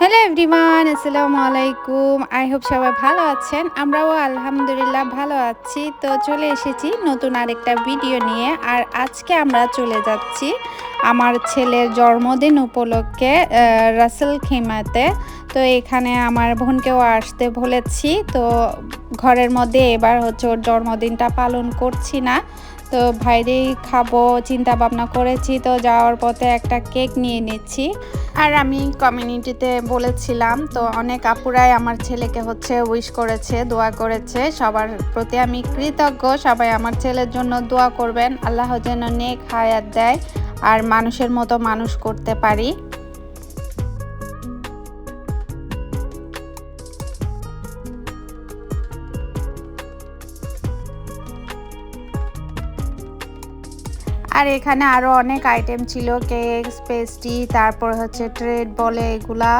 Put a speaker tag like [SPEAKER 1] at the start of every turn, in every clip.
[SPEAKER 1] Hello everyone আসসালামু আলাইকুম I hope সবাই ভালো আছেন। আমরাও আলহামদুলিল্লাহ ভালো আছি। তো চলে এসেছি নতুন আরেকটা ভিডিও নিয়ে। আর আজকে আমরা চলে যাচ্ছি আমার ছেলের জন্মদিন উপলক্ষে রাসেল খেমাতে। তো এখানে আমার বোনকেও আসতে বলেছি। তো ঘরের মধ্যে এবার হচ্ছে ওর জন্মদিনটা পালন করছি না। তো বাইরেই খাব চিন্তা ভাবনা করেছি, তো যাওয়ার পথে একটা কেক নিয়ে নিচ্ছি। আর আমি কমিউনিটিতে বলেছিলাম, তো অনেক আপুরাই আমার ছেলেকে হচ্ছে উইশ করেছে, দোয়া করেছে। সবার প্রতি আমি কৃতজ্ঞ, সবাই আমার ছেলের জন্য দোয়া করবেন। আল্লাহ যেন নেক হায়াত দেয়, আর মানুষের মতো মানুষ করতে পারি। আর এখানে আরও অনেক আইটেম ছিল কেক পেস্ট্রি তারপর হচ্ছে ট্রেড বলে এগুলা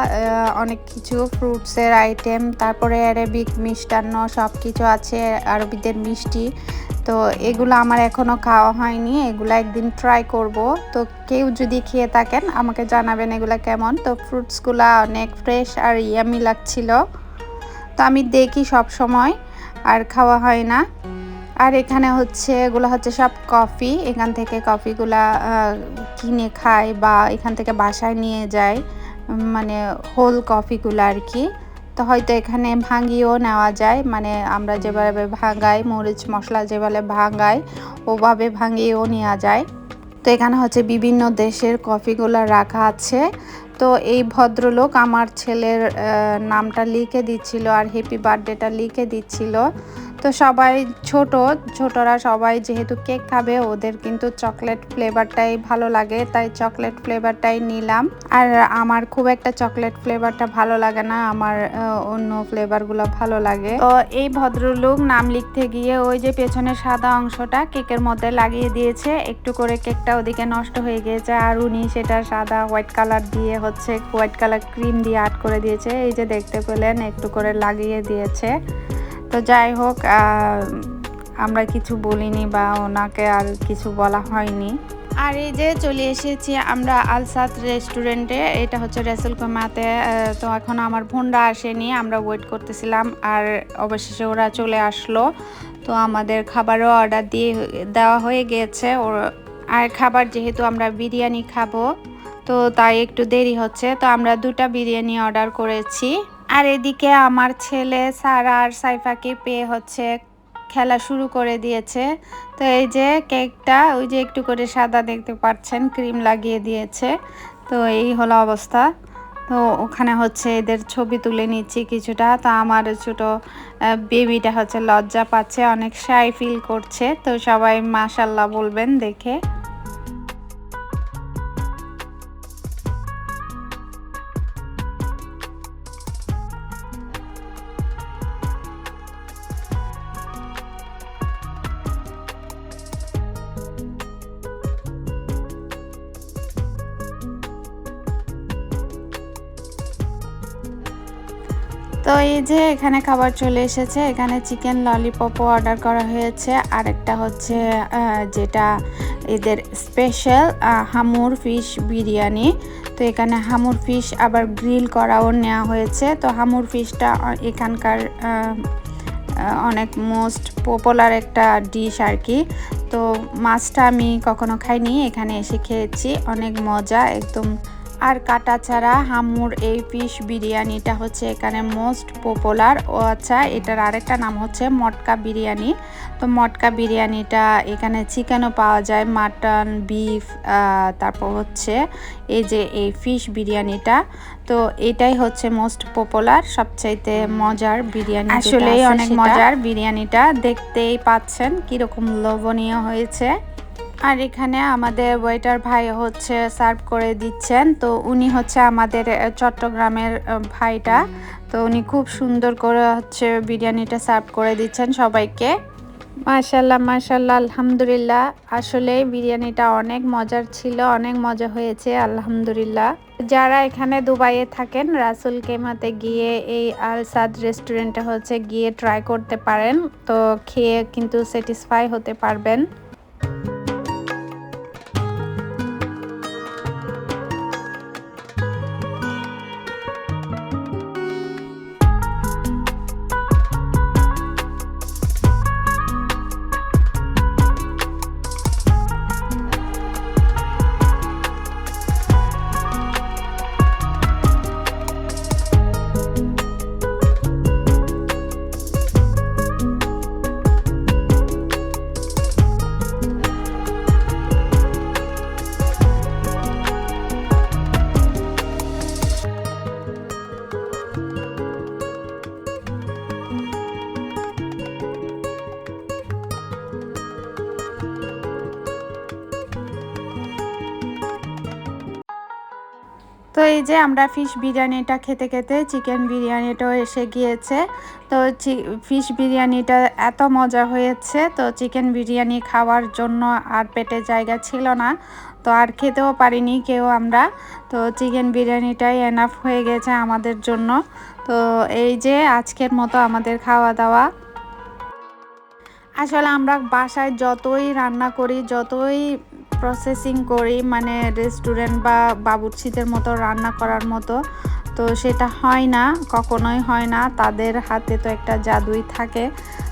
[SPEAKER 1] অনেক কিছু ফ্রুটসের আইটেম তারপরে অ্যারেবিক মিষ্টান্ন সব কিছু আছে, আরবিদের মিষ্টি। তো এগুলো আমার এখনও খাওয়া হয়নি, এগুলো একদিন ট্রাই করব। তো কেউ যদি খেয়ে থাকেন, আমাকে জানাবেন এগুলো কেমন। তো ফ্রুটসগুলো অনেক ফ্রেশ আর ইয়ামি লাগছিল। তো আমি দেখি সব সময় আর খাওয়া হয় না। আর এখানে হচ্ছে, এগুলো হচ্ছে সব কফি। এখান থেকে কফিগুলা কিনে খায় বা এখান থেকে বাসায় নিয়ে যায় মানে হোল কফিগুলো আর কি। তো হয়তো এখানে ভাঙিয়েও নেওয়া যায় মানে আমরা যেভাবে ভাঙাই, মরিচ মশলা যেভাবে ভাঙাই, ওভাবে ভাঙিয়েও নেওয়া যায়। তো এখানে হচ্ছে বিভিন্ন দেশের কফিগুলো রাখা আছে। তো এই ভদ্রলোক আমার ছেলের নামটা লিখে দিচ্ছিল আর হ্যাপি বার্থডেটা লিখে দিচ্ছিল। তো সবাই ছোট, ছোটরা সবাই যেহেতু কেক খাবে, ওদের কিন্তু চকলেট ফ্লেভারটাই ভালো লাগে, তাই চকলেট ফ্লেভারটাই নিলাম। আর আমার খুব একটা চকলেট ফ্লেভারটা ভালো লাগে না, আমার অন্য ফ্লেভারগুলো ভালো লাগে। তো এই ভদ্রলোক নাম লিখতে গিয়ে ওই যে পেছনে সাদা অংশটা কেকের মধ্যে লাগিয়ে দিয়েছে, একটু করে কেকটা ওদিকে নষ্ট হয়ে গিয়েছে, আর উনি সেটা সাদা হোয়াইট কালার দিয়ে হচ্ছে হোয়াইট কালার ক্রিম দিয়ে আর্ট করে দিয়েছে, এই যে দেখতে পেলেন, একটু করে লাগিয়ে দিয়েছে। তো যাই হোক আমরা কিছু বলিনি বা ওনাকে আর কিছু বলা হয়নি। আর এই যে চলে এসেছি আমরা আলসাদ রেস্টুরেন্টে, এটা হচ্ছে রেসেল কোমাতে তো এখন আমার বোনরা আসেনি, আমরা ওয়েট করতেছিলাম আর অবশেষে ওরা চলে আসলো। তো আমাদের খাবারও অর্ডার দিয়ে দেওয়া হয়ে গিয়েছে আর খাবার যেহেতু আমরা বিরিয়ানি খাব, তো তাই একটু দেরি হচ্ছে। তো আমরা দুটা বিরিয়ানি অর্ডার করেছি। আর এদিকে আমার ছেলে সারা আর সাইফাকে পেয়ে হচ্ছে খেলা শুরু করে দিয়েছে। তো এই যে কেকটা, ওই যে একটু করে সাদা দেখতে পাচ্ছেন, ক্রিম লাগিয়ে দিয়েছে। তো এই হলো অবস্থা। তো ওখানে হচ্ছে এদের ছবি তুলে নিচ্ছি কিছুটা। তো আমার ছোট বেবিটা হচ্ছে লজ্জা পাচ্ছে, অনেক সাই ফিল করছে। তো সবাই মাশাল্লাহ বলবেন দেখে। তো এই যে এখানে খাবার চলে এসেছে, এখানে চিকেন ললিপপও অর্ডার করা হয়েছে। আরেকটা হচ্ছে যেটা এদের স্পেশাল হামুর ফিশ বিরিয়ানি। তো এখানে হামুর ফিশ আবার গ্রিল করাও নেওয়া হয়েছে। তো হামুর ফিশটা এখানকার অনেক মোস্ট পপুলার একটা ডিশ আর কি। তো মাছটা আমি কখনো খাইনি, এখানে এসে খেয়েছি। অনেক মজা, একদম আর কাটা ছাড়া হামুর এই ফিশ বিরিয়ানিটা হচ্ছে এখানে মোস্ট পপুলার। ও আচ্ছা এটার আরেকটা নাম হচ্ছে মটকা বিরিয়ানি। তো মটকা বিরিয়ানিটা এখানে চিকেনও পাওয়া যায় মাটন বিফ তারপর হচ্ছে এই যে এই ফিশ বিরিয়ানিটা। তো এটাই হচ্ছে মোস্ট পপুলার সবচাইতে মজার বিরিয়ানি আসলেই অনেক মজার বিরিয়ানিটা দেখতেই পাচ্ছেন কীরকম লোভনীয় হয়েছে। আর এখানে আমাদের ওয়েটার ভাই হচ্ছে সার্ভ করে দিচ্ছেন। তো উনি হচ্ছে আমাদের চট্টগ্রামের ভাইটা। তো উনি খুব সুন্দর করে হচ্ছে বিরিয়ানিটা সার্ভ করে দিচ্ছেন সবাইকে। মাশাল্লাহ মাশাল্লাহ আলহামদুলিল্লাহ। আসলে বিরিয়ানিটা অনেক মজার ছিল, অনেক মজা হয়েছে, আলহামদুলিল্লাহ। যারা এখানে দুবাইয়ে থাকেন, রাসুল কেমাতে গিয়ে এই আল সাদ রেস্টুরেন্টে হচ্ছে গিয়ে ট্রাই করতে পারেন। তো খেয়ে কিন্তু স্যাটিসফাই হতে পারবেন। তো এই যে আমরা ফিশ বিরিয়ানিটা খেতে খেতে চিকেন বিরিয়ানিটাও এসে গিয়েছে। তো ফিশ বিরিয়ানিটা এত মজা হয়েছে, তো চিকেন বিরিয়ানি খাওয়ার জন্য আর পেটে জায়গা ছিল না, তো আর খেতেও পারিনি কেউ আমরা। তো চিকেন বিরিয়ানিটাই এনাফ হয়ে গেছে আমাদের জন্য। তো এই যে আজকের মতো আমাদের খাওয়া দাওয়া। আসলে আমরা বাসায় যতই রান্না করি, যতই প্রসেসিং করি মানে রেস্টুরেন্ট বা বাবুর্চিদের মতো রান্না করার মতো। তো সেটা হয় না, কখনোই হয় না। তাদের হাতে তো একটা জাদুই থাকে।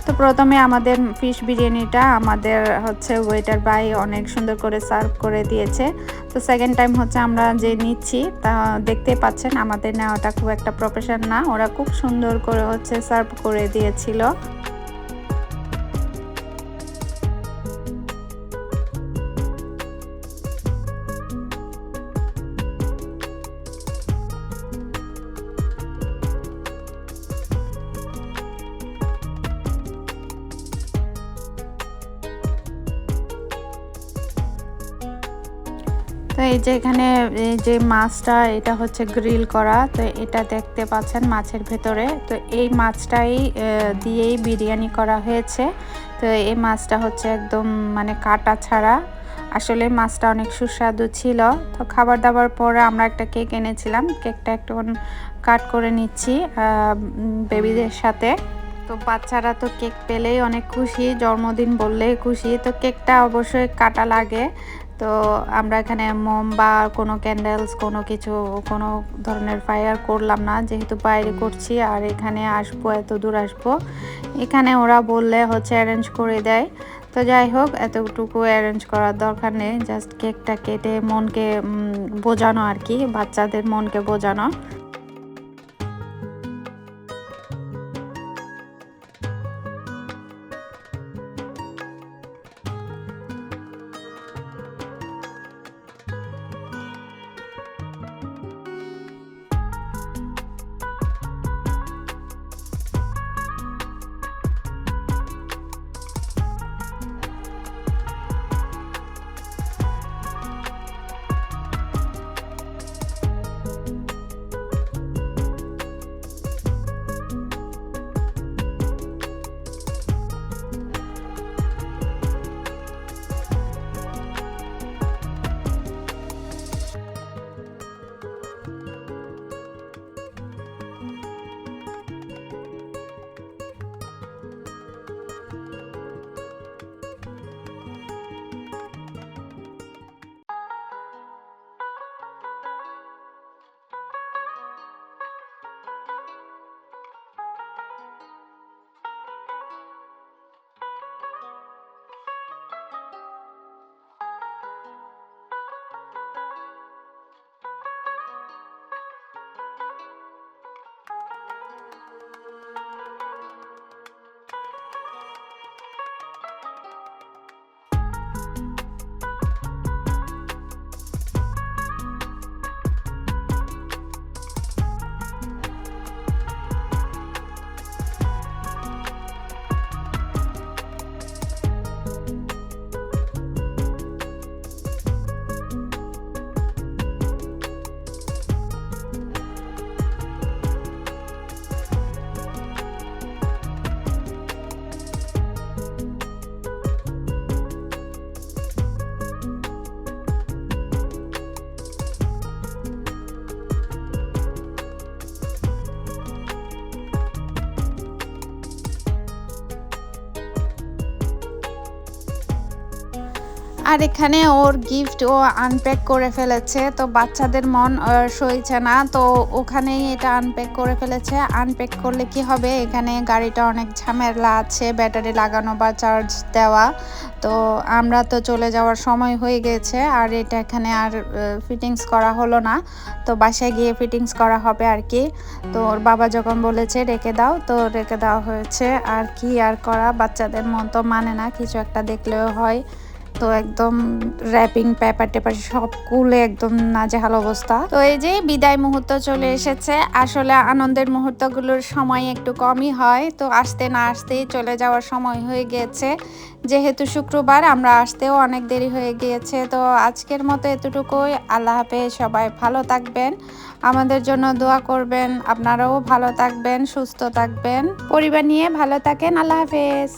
[SPEAKER 1] তো প্রথমে আমাদের ফিশ বিরিয়ানিটা আমাদের হচ্ছে ওয়েটার বাই অনেক সুন্দর করে সার্ভ করে দিয়েছে। তো সেকেন্ড টাইম হচ্ছে আমরা যে নিচ্ছি, তা দেখতে পাচ্ছেন, আমাদের নেওয়াটা খুব একটা প্রফেশন না। ওরা খুব সুন্দর করে হচ্ছে সার্ভ করে দিয়েছিল। এই যে এখানে, এই যে মাছটা, এটা হচ্ছে গ্রিল করা। তো এটা দেখতে পাচ্ছেন মাছের ভেতরে। তো এই মাছটাই দিয়েই বিরিয়ানি করা হয়েছে। তো এই মাছটা হচ্ছে একদম মানে কাটা ছাড়া। আসলে মাছটা অনেক সুস্বাদু ছিল। তো খাবার দাবার পরে আমরা একটা কেক এনেছিলাম। কেকটা একটু কাট করে নিচ্ছি বেবিদের সাথে। তো বাচ্চারা তো কেক পেলেই অনেক খুশি, জন্মদিন বললেই খুশি। তো কেকটা অবশ্যই কাটা লাগে। তো আমরা এখানে মোম বা কোনো ক্যান্ডেলস কোনো কিছু কোনো ধরনের ফায়ার করলাম না। যেহেতু বাইরে করছি আর এখানে আসব এত দূর আসব। এখানে ওরা বললে হচ্ছে অ্যারেঞ্জ করে দেয়। তো যাই হোক এতটুকু অ্যারেঞ্জ করার দরকার নেই। জাস্ট কেকটা কেটে মনকে বোঝানো আর কি বাচ্চাদের মনকে বোঝানো। আর এখানে ওর গিফট ও আনপ্যাক করে ফেলেছে, তো বাচ্চাদের মন সইছে না, তো ওখানেই এটা আনপ্যাক করে ফেলেছে। আনপ্যাক করলে কি হবে? এখানে গাড়িটা অনেক ঝামেলা আছে, ব্যাটারি লাগানো বা চার্জ দেওয়া। তো আমরা তো চলে যাওয়ার সময় হয়ে গেছে, আর এটা এখানে আর ফিটিংস করা হলো না। তো বাসায় গিয়ে ফিটিংস করা হবে আর কি। তো ওর বাবা যখন বলেছে, রেখে দাও। তো রেখে দেওয়া হয়েছে। আর কি আর করা? বাচ্চাদের মন তো মানে না, কিছু একটা দেখলেও হয়। তো একদম র্যাপিং পেপার টেপার সব কুলে একদম নাজেহাল অবস্থা। তো এই যে বিদায় মুহূর্ত চলে এসেছে, আসলে আনন্দের মুহূর্তগুলোর সময় একটু কমই হয়। তো আসতে না আসতেই চলে যাওয়ার সময় হয়ে গিয়েছে। যেহেতু শুক্রবার, আমরা আসতেও অনেক দেরি হয়ে গিয়েছে। তো আজকের মতো এতটুকুই। আল্লাহ হাফেজ, সবাই ভালো থাকবেন। আমাদের জন্য দোয়া করবেন। আপনারাও ভালো থাকবেন, সুস্থ থাকবেন। পরিবার নিয়ে ভালো থাকেন। আল্লাহ হাফেজ।